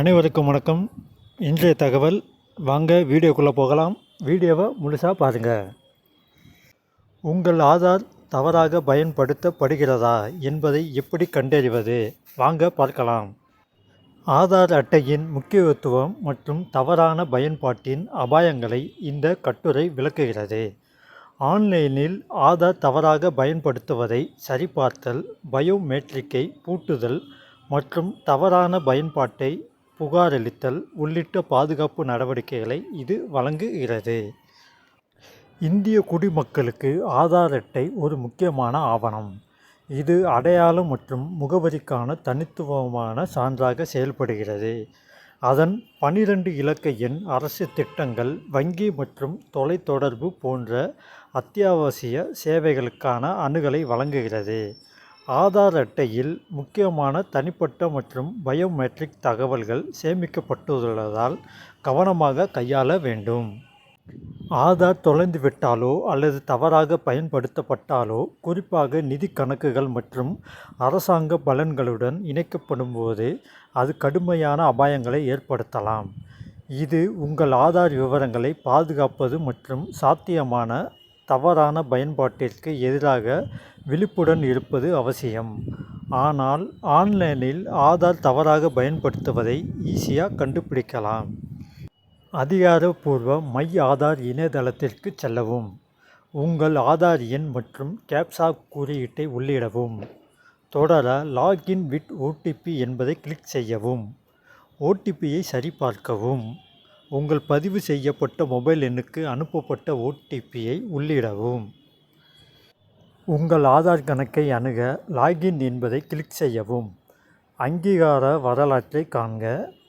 அனைவருக்கும் வணக்கம். இன்றைய தகவல் வாங்க வீடியோக்குள்ளே போகலாம். வீடியோவை முழுசாக பாருங்கள் உங்கள் ஆதார் தவறாக பயன்படுத்தப்படுகிறதா என்பதை எப்படி கண்டறிவது? வாங்க பார்க்கலாம். ஆதார் அட்டையின் முக்கியத்துவம் மற்றும் தவறான பயன்பாட்டின் அபாயங்களை இந்த கட்டுரை விளக்குகிறது. ஆன்லைனில் ஆதார் தவறாக பயன்படுத்துவதை சரிபார்த்தல் பயோமெட்ரிக்கை பூட்டுதல் மற்றும் தவறான பயன்பாட்டை புகாரளித்தல் உள்ளிட்ட பாதுகாப்பு நடவடிக்கைகளை இது வழங்குகிறது. இந்திய குடிமக்களுக்கு ஆதார் அட்டை ஒரு முக்கியமான ஆவணம். இது அடையாளம் மற்றும் முகவரிக்கான தனித்துவமான சான்றாக செயல்படுகிறது. அதன் பனிரெண்டு இலக்க எண் அரசு திட்டங்கள் வங்கி மற்றும் தொலைத்தொடர்பு போன்ற அத்தியாவசிய சேவைகளுக்கான அணுகலை வழங்குகிறது. ஆதார் அட்டையில் முக்கியமான தனிப்பட்ட மற்றும் பயோமெட்ரிக் தகவல்கள் சேமிக்கப்பட்டுள்ளதால் கவனமாக கையாள வேண்டும். ஆதார் தொலைந்துவிட்டாலோ அல்லது தவறாக பயன்படுத்தப்பட்டாலோ குறிப்பாக நிதி கணக்குகள் மற்றும் அரசாங்க பலன்களுடன் இணைக்கப்படும் போது அது கடுமையான அபாயங்களை ஏற்படுத்தலாம். இது உங்கள் ஆதார் விவரங்களை பாதுகாப்பது மற்றும் சாத்தியமான தவறான பயன்பாட்டிற்கு எதிராக விழிப்புடன் இருப்பது அவசியம். ஆனால் ஆன்லைனில் ஆதார் தவறாக பயன்படுத்துவதை ஈஸியாக கண்டுபிடிக்கலாம். அதிகாரப்பூர்வ மை ஆதார் இணையதளத்திற்கு செல்லவும். உங்கள் ஆதார் எண் மற்றும் கேப்சா குறியீட்டை உள்ளிடவும். தொடர லாகின் வித் ஓடிபி என்பதை கிளிக் செய்யவும். ஓடிபியை சரிபார்க்கவும். உங்கள் பதிவு செய்யப்பட்ட மொபைல் எண்ணுக்கு அனுப்பப்பட்ட ஓடிபியை உள்ளிடவும். உங்கள் ஆதார் கணக்கை அணுக லாகின் என்பதை கிளிக் செய்யவும். அங்கீகார வரலாற்றை காண்க.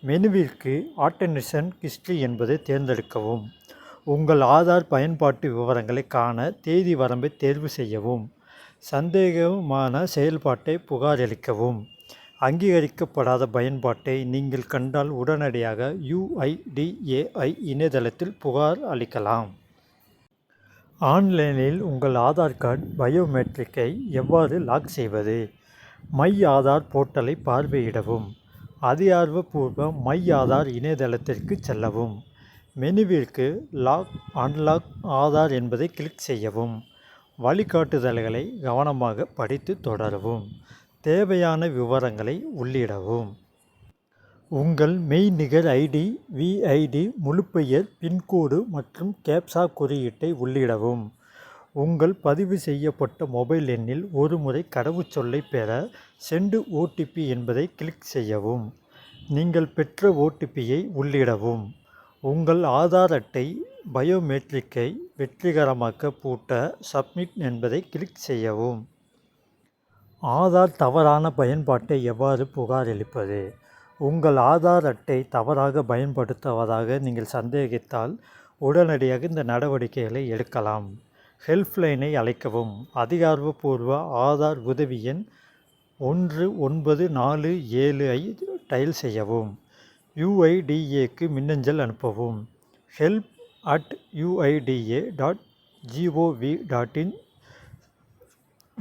மெனுவிற்கு ஆட்டனேஷன் ஹிஸ்ட்ரி என்பதை தேர்ந்தெடுக்கவும். உங்கள் ஆதார் பயன்பாட்டு விவரங்களை காண தேதி வரம்பை தேர்வு செய்யவும். சந்தேகமான செயல்பாட்டை புகாரளிக்கவும் அங்கீகரிக்கப்படாத பயன்பாட்டை நீங்கள் கண்டால் உடனடியாக யுஐடிஏஐ இணையதளத்தில் புகார் அளிக்கலாம். ஆன்லைனில் உங்கள் ஆதார் கார்டு பயோமெட்ரிக்கை எவ்வாறு லாக் செய்வது? மை ஆதார் போர்ட்டலை பார்வையிடவும் அதிகாரப்பூர்வ மை ஆதார் இணையதளத்திற்கு செல்லவும் மெனுவிற்கு லாக் அன்லாக் ஆதார் என்பதை கிளிக் செய்யவும் வழிகாட்டுதல்களை கவனமாக படித்து தொடரவும் தேவையான விவரங்களை உள்ளிடவும். உங்கள் மெய்நிகர் ஐடி விஐடி முழுப்பெயர் பின்கோடு மற்றும் கேப்சா குறியீட்டை உள்ளிடவும். உங்கள் பதிவு செய்யப்பட்ட மொபைல் எண்ணில் ஒருமுறை கடவுச்சொல்லை பெற சென்டு ஓடிபி என்பதை கிளிக் செய்யவும். நீங்கள் பெற்ற ஓடிபியை உள்ளிடவும். உங்கள் ஆதார் அட்டை பயோமெட்ரிக்கை வெற்றிகரமாக்க பூட்ட சப்மிட் என்பதை கிளிக் செய்யவும். ஆதார் தவறான பயன்பாட்டை எவ்வாறு புகாரளிப்பது உங்கள் ஆதார் அட்டை தவறாக பயன்படுத்துவதாக நீங்கள் சந்தேகித்தால் உடனடியாக இந்த நடவடிக்கைகளை எடுக்கலாம். ஹெல்ப்லைனை அழைக்கவும். அதிகாரப்பூர்வ ஆதார் உதவி எண் ஒன்று ஒன்பது நாலு ஏழு ஐ டயல் செய்யவும். யுஐடிஏக்கு மின்னஞ்சல் அனுப்பவும். Help at UIDAI dot G O V dot in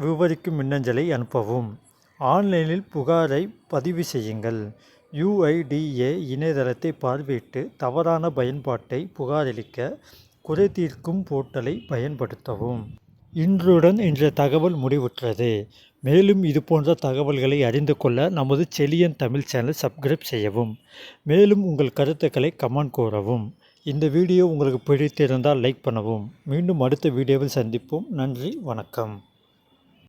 விவரிக்கும் மின்னஞ்சலை அனுப்பவும். ஆன்லைனில் புகாரை பதிவு செய்யுங்கள். யுஐடிஏ இணையதளத்தை பார்வையிட்டு தவறான பயன்பாட்டை புகாரளிக்க குறை தீர்க்கும் போர்ட்டலை பயன்படுத்தவும். இன்றுடன் இன்றைய தகவல் முடிவுற்றது. மேலும் இது போன்ற தகவல்களை அறிந்து கொள்ள நமது செலியன் தமிழ் சேனல் சப்ஸ்கிரைப் செய்யவும். மேலும் உங்கள் கருத்துக்களை கமெண்ட் கூறவும். இந்த வீடியோ உங்களுக்கு பிடித்திருந்தால் லைக் பண்ணவும். மீண்டும் அடுத்த வீடியோவில் சந்திப்போம். நன்றி வணக்கம்.